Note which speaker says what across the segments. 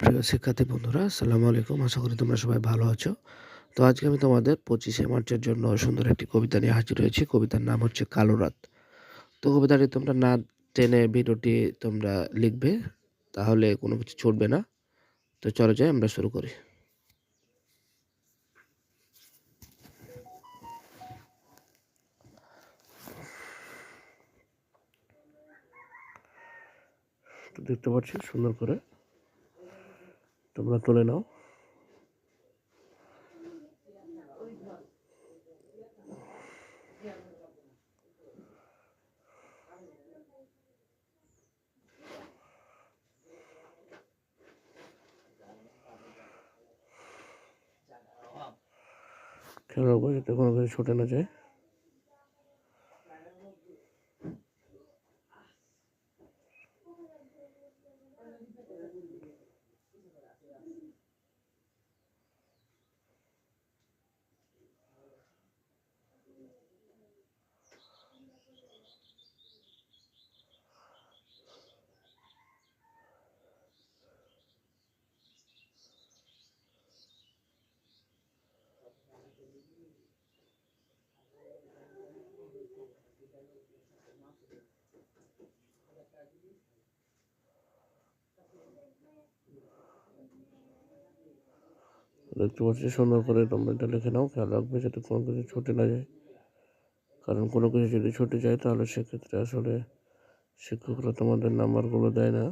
Speaker 1: প্রিয় শিক্ষার্থী বন্ধুরা, আসসালামু আলাইকুম। আশা করি তোমরা সবাই ভালো আছো। তো আজকে আমি তোমাদের পঁচিশে মার্চের জন্য সুন্দর একটি কবিতা নিয়ে হাজির হয়েছি। কবিতার নাম হচ্ছে কালো রাত। তো কবিতাটি তোমরা না টেনে ভিডিওটি তোমরা লিখবে, তাহলে কোনো কিছু ছুটবে না। তো চলো যাই, আমরা শুরু করি। দেখতে পাচ্ছি সুন্দর করে তোমরা তুলে নাও। খেয়াল রাখব যাতে কোনো কিছু ছুটে না যায়। দেখতে পাচ্ছি সুন্দর করে তোমরা লিখে নাও, খেয়াল রাখবে যাতে কোনো কিছু ছুটে না যায়। কারণ কোনো কিছু যদি ছুটে যায়, তাহলে সেক্ষেত্রে আসলে শিক্ষকরা তোমাদের নাম্বারগুলো দেয় না।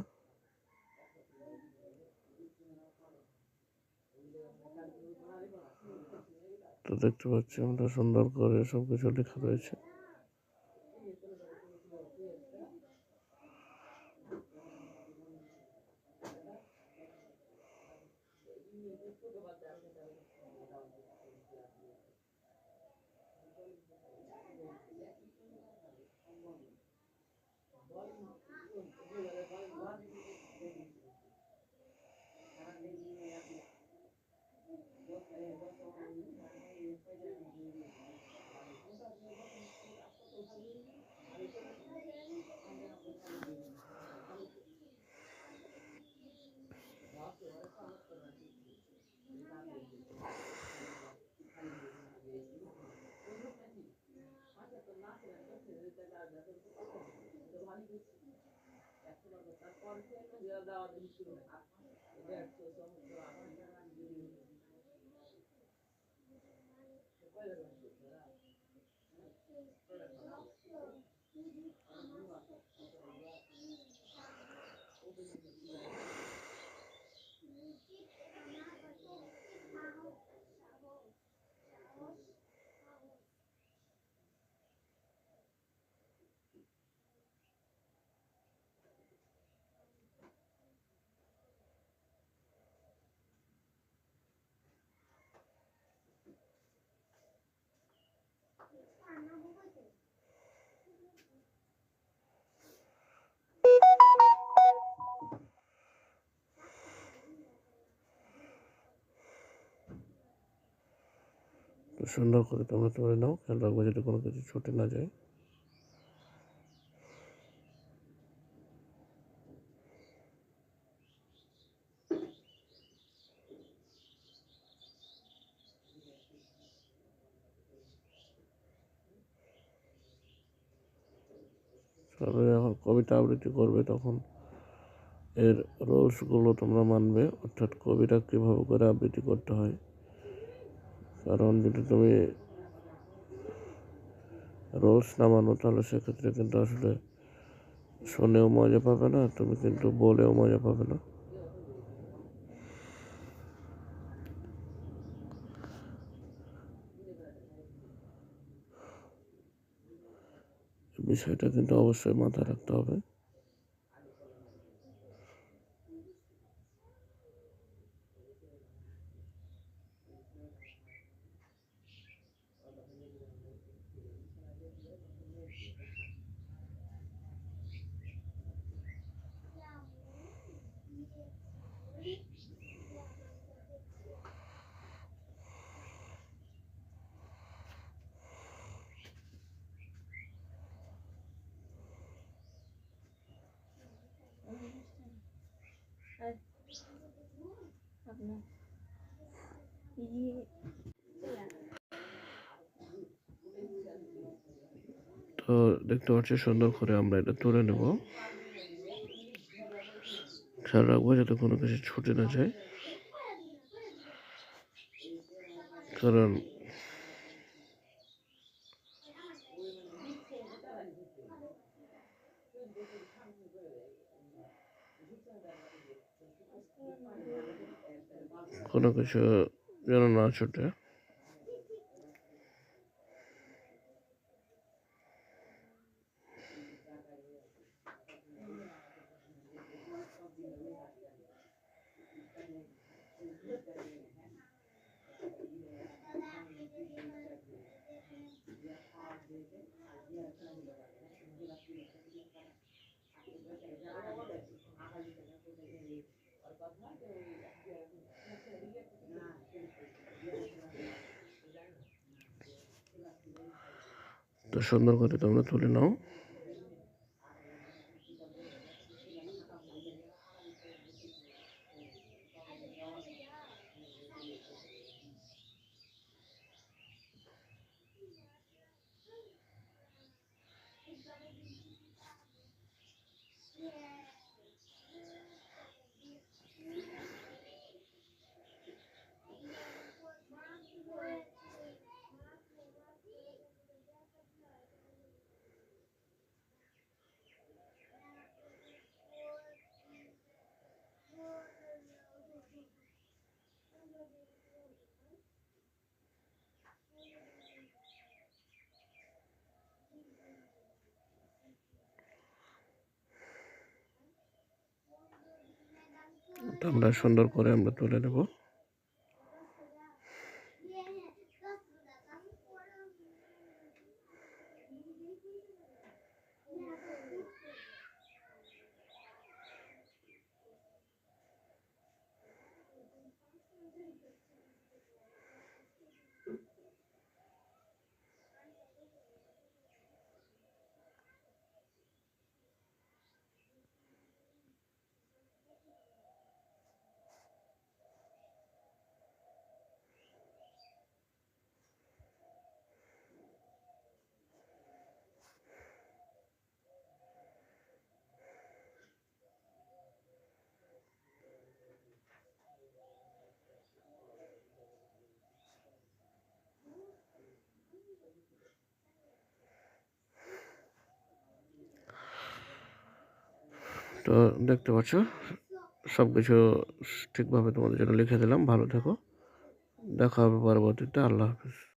Speaker 1: তো দেখতে পাচ্ছি আমরা সুন্দর করে সব কিছু লেখা রয়েছে। Thank you. তো সুন্দর করে তোমরা তুলে নাও, খেয়াল রাখব যাতে কোনো কিছু ছুটে না যায়। তবে যখন কবিতা আবৃত্তি করবে, তখন এর রুলসগুলো তোমরা মানবে, অর্থাৎ কবিতা কীভাবে করে আবৃত্তি করতে হয়। কারণ যদি তুমি রোলস না মানো তাহলে সেক্ষেত্রে কিন্তু আসলে শুনেও মজা পাবে না, তুমি কিন্তু বলেও মজা পাবে না। বিষয়টা কিন্তু অবশ্যই মাথায় রাখতে হবে।
Speaker 2: আপনার
Speaker 1: তো দেখতে পাচ্ছি সুন্দর করে আমরা এটা তুলে নেব। খেয়াল রাখব যাতে কোনো কিছু ছুটে না যায়। কারণ কোনো কিছু যেন না ছুটে তো সুন্দর করে তোমরা তুলে নাও। তো আমরা সুন্দর করে আমরা তুলে নেব। তো দেখতে পাচ্ছ সব কিছু ঠিকভাবে তোমাদের জন্য লিখে দিলাম। ভালো থেকো। দেখা হবে পরবর্তীতে। আল্লাহ হাফিজ।